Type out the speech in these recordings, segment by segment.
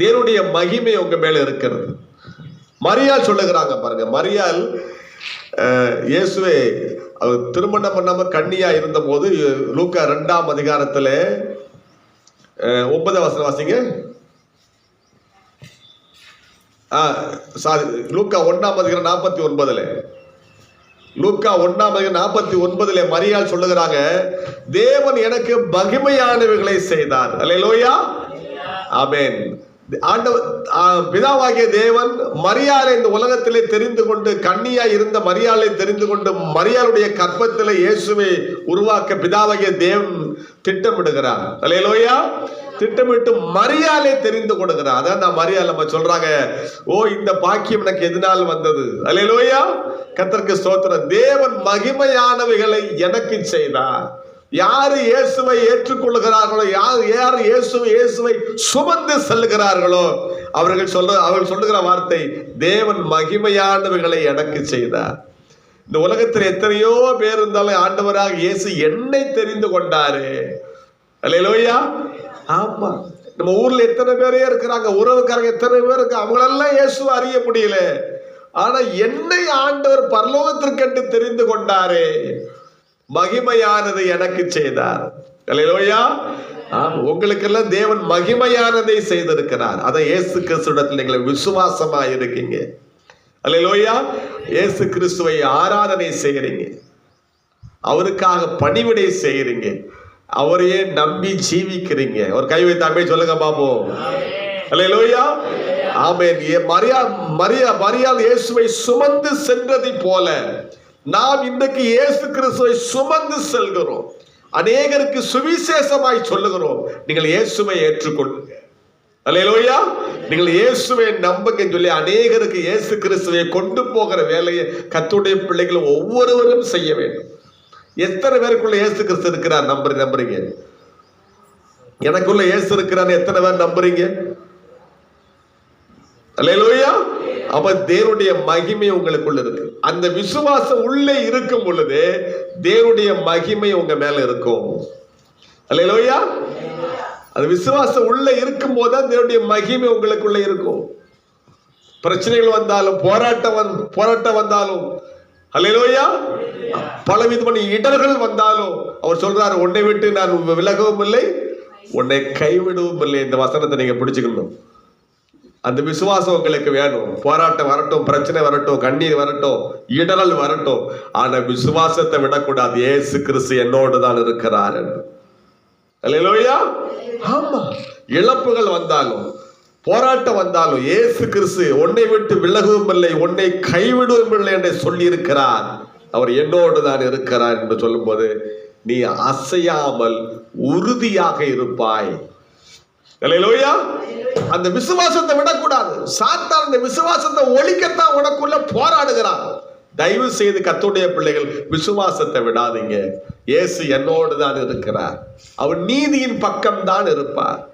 தேவனுடைய மகிமை உங்க மேல இருக்கிறது. மரியாள் சொல்லுகிறாங்க பாருங்க. மரியாள் இயேசுவே அவர் திருமணம் பண்ணாம கன்னியா இருந்தபோது லூக்கா ரெண்டாம் அதிகாரத்துல ஒன்பதாம் வசனம் வாசிங்க. சாரி லூக்கா ஒன்னாம் அதிகாரம் நாற்பத்தி ஒன்பதுல. லூக்கா ஒன்னாம் அதிகாரம் நாற்பத்தி ஒன்பதுல மரியாள் சொல்லுகிறாங்க தேவன் எனக்கு மகிமையானவைகளை செய்தார். அல்லேலூயா. ஆமென். ஆண்டவர் பிதாவாகிய தேவன் மரியாதை இந்த உலகத்திலே தெரிந்து கொண்டு கண்ணியா இருந்த மரியாதை தெரிந்து கொண்டு மரியாளுடைய கற்பத்திலே இயேசுவை உருவாக்க பிதாவாகிய தேவன் திட்டமிடுகிறார். அல்லேலூயா. திட்டமிட்டு மரியாதை தெரிந்து கொடுக்கிறார். அதான் நான் மரியாதை நம்ம சொல்றாங்க ஓ இந்த பாக்கியம் எனக்கு எதனால் வந்தது? அல்லேலூயா. கத்தருக்கு ஸ்தோத்திரம். தேவன் மகிமையானவைகளை எனக்கு செய்தார். யாரு இயேசுவை ஏற்றுக்கொள்கிறார்களோ யார் யார் இயேசுவை இயேசுவை சுமந்து செல்கிறார்களோ அவர்கள் சொல்ற அவர்கள் சொல்லுகிற வார்த்தை தேவன் மகிமையானவைகளை எனக்கு செய்தார். இந்த உலகத்தில் எத்தனையோ பேர் இருந்தாலும் ஆண்டவராக இயேசு என்னை தெரிந்து கொண்டாரு. அல்லையிலோயா ஆமா. நம்ம ஊர்ல எத்தனை பேரே இருக்கிறாங்க உறவுக்காரங்க எத்தனை பேர் இருக்கு அவங்களெல்லாம் இயேசுவை அறிய முடியல. ஆனா என்னை ஆண்டவர் பரலோகத்திற்கென்று தெரிந்து கொண்டாரே. மகிமையானதை எனக்கு செய்தார். அல்லேலூயா. ஆம் உங்களுக்கெல்லாம் தேவன் மகிமையானதை செய்திருக்கிறார். அதை இயேசு கிறிஸ்துவிடத்தில் நீங்கள் விசுவாசமா இருக்கீங்க. அல்லேலூயா. இயேசு கிறிஸ்துவை ஆராதனை செய்கிறீங்க. அவருக்காக பணிவிடை செய்கிறீங்க. அவரையே நம்பி ஜீவிக்கிறீங்க? ஒரு கை வைத்தாமே சொல்லுங்க பாப்போம் அல்லேலூயா. ஆமென். மரியா மரியா மரியாதை இயேசுவை சுமந்து சென்றதை போல. நாம் இன்றைக்கு இயேசு கிறிஸ்துவை சுமந்து செல்கிறோம். அநேகருக்கு சுவிசேஷமாய் சொல்லுகிறோம். நீங்கள் இயேசுவை ஏற்றுக்கொள்ளுங்க. அல்லேலூயா. நீங்கள் இயேசுவை நம்புங்க சொல்லி அநேகருக்கு இயேசு கிறிஸ்துவை கொண்டு போகிற வேலையை கத்துடைய பிள்ளைகள் ஒவ்வொருவரும் செய்ய வேண்டும். எத்தனை பேருக்குள்ள இயேசு கிறிஸ்து இருக்கிறார்? நம்புற நம்புறீங்க. எனக்குள்ள இயேசு இருக்கிறான்னு எத்தனை பேர் நம்புறீங்க? அல்லேலூயா. அப்ப தேவனுடைய மகிமை உங்களுக்குள்ள இருக்கு. அந்த விசுவாசம் உள்ளே இருக்கும் பொழுது தேவனுடைய மகிமை உங்க மேல இருக்கும். அல்லேலூயா. அந்த விசுவாசம் உள்ள இருக்கும் போதுதான் தேவனுடைய மகிமை உங்களுக்குள்ள இருக்கும். பிரச்சனைகள் வந்தாலும் போராட்டம் வந் போராட்டம் வந்தாலும் அல்லையிலோயா பல விதமான இடர்கள் வந்தாலும் அவர் சொல்றாரு உன்னை விட்டு நான் விலகவும் இல்லை உன்னை கைவிடவும் இல்லை இந்த வசனத்தை நீங்க பிடிச்சுக்கணும் அந்த விசுவாசம் உங்களுக்கு வேணும். போராட்டம் வரட்டும் பிரச்சனை வரட்டும் கண்ணீர் வரட்டும் இடரல் வரட்டும். ஆனா விசுவாசத்தை விடக்கூடாது. ஏசு கிறிஸ்து என்னோடு தான் இருக்கிறார் என்று. ஆமா. இழப்புகள் வந்தாலும் போராட்டம் வந்தாலும் ஏசு கிறிஸ்து உன்னை விட்டு விலகவும் இல்லை உன்னை கைவிடவும் இல்லை என்று சொல்லி இருக்கிறார் அவர் என்னோடு தான் இருக்கிறார் என்று சொல்லும்போது நீ அசையாமல் உறுதியாக இருப்பாய். அந்த விசுவாசத்தை விடக்கூடாது. சாத்தான் அந்த விசுவாசத்தை ஒழிக்கத்தான் உனக்குள்ள போராடுகிறான். தயவு செய்து கத்துடைய பிள்ளைகள் விசுவாசத்தை விடாதீங்க. இயேசு என்னோடு தான் இருக்கிறார். அவர் நீதியின் பக்கம் தான் இருப்பார்.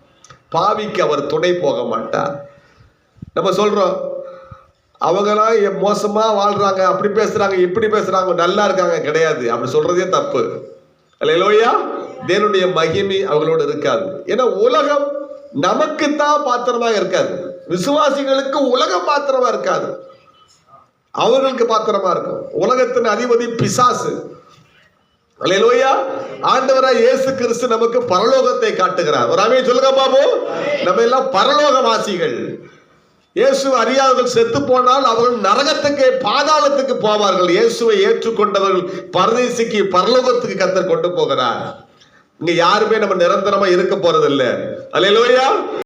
பாவிக்கு அவர் துணை போக மாட்டார். நம்ம சொல்றோம் அவங்களாம் எ- மோசமா வாழ்றாங்க அப்படி பேசுறாங்க இப்படி பேசுறாங்க நல்லா இருக்காங்க கிடையாது. அப்படி சொல்றதே தப்பு. அல்லேலூயா தேவனுடைய மகிமை அவங்களோட இருக்காது. ஏன்னா உலகம் நமக்கு தான் பாத்திரமா இருக்காது. விசுவாசிகளுக்கு உலகம் பாத்திரமா இருக்காது. அவர்களுக்கு பாத்திரமா இருக்கும். உலகத்தின் அதிபதி பிசாசு. அல்லேலூயா. ஆண்டவராய் இயேசு கிறிஸ்து நமக்கு பரலோகத்தை காட்டுகிறார். ஒரு அமே சொல்லுங்க பாபு. நம்ம எல்லாம் பரலோகவாசிகள். இயேசு அறியாதவர்கள் செத்து போனால் அவர்கள் நரகத்துக்கு பாதாளத்துக்கு போவார்கள். இயேசுவை ஏற்றுக்கொண்டவர்கள் பரதேசிக்கு பரலோகத்துக்கு கத்தர் கொண்டு போகிறார். இங்க யாருமே நம்ம நிரந்தரமா இருக்க போறதில்லை. Hallelujah.